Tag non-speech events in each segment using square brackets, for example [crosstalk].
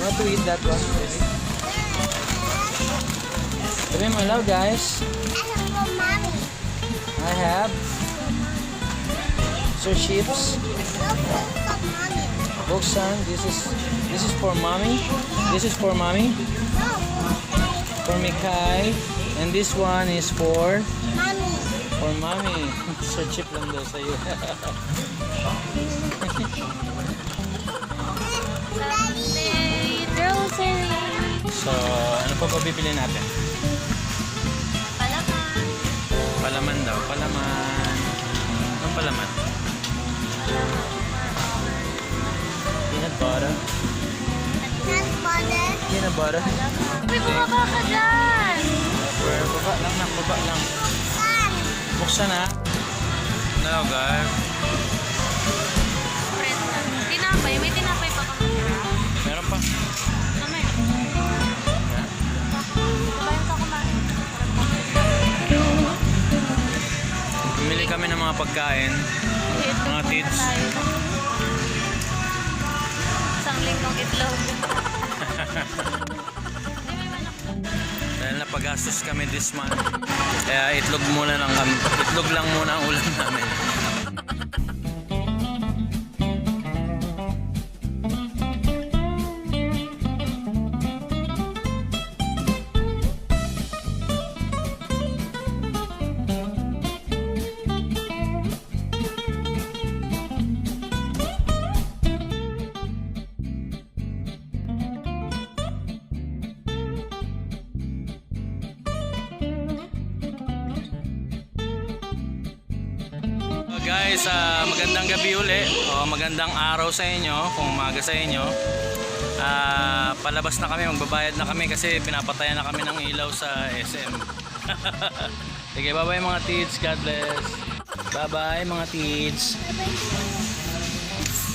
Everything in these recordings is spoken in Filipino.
want to eat that one, baby? Sabi my love, guys. I have so chips. Buksan. This is this is for mommy. This is for mommy. For Mikay. And this one is for mommy. for mommy. [laughs] so chip lang daw sa'yo. [laughs] so, ano pa pa bibili natin? Palaman daw. Palaman. Anong palaman? Peanut butter. Peanut butter. Uy, bumaba ka dyan! Baba baba lang na. Baba lang. Buksan na. Hello guys. Mga pagkain. Mga tits. Isang linggong itlog. Dahil napagastos kami this month. Kaya itlog muna lang kami. Itlog lang muna ang ulam namin. Guys, ah, magandang gabi uli. O, magandang araw sa inyo, kung umaga sa inyo. Ah, palabas na kami, magbabayad na kami kasi pinapatayan na kami ng ilaw sa SM. [laughs] Sige, bye-bye mga tids. God bless. Bye-bye mga tids.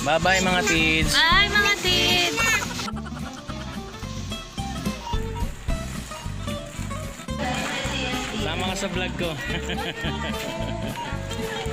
Bye-bye mga tids. Ay, mga tit! Sama ka sa vlog ko. [laughs]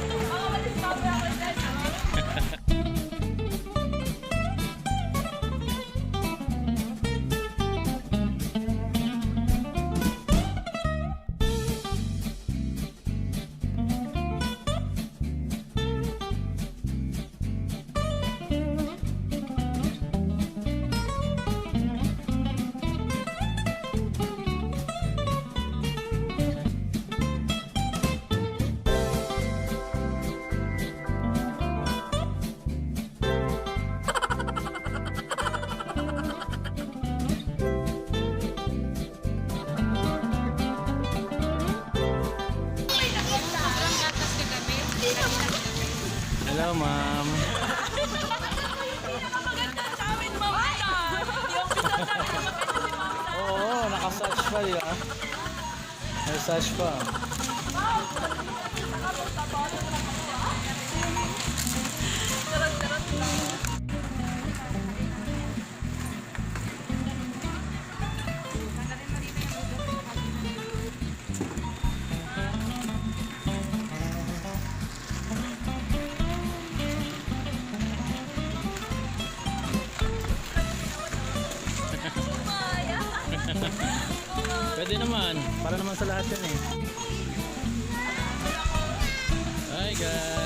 Hello, ma'am. Oo, naka-search pa, ba? May search pa. Pwede naman. Para naman sa lahat yan eh. Hi guys.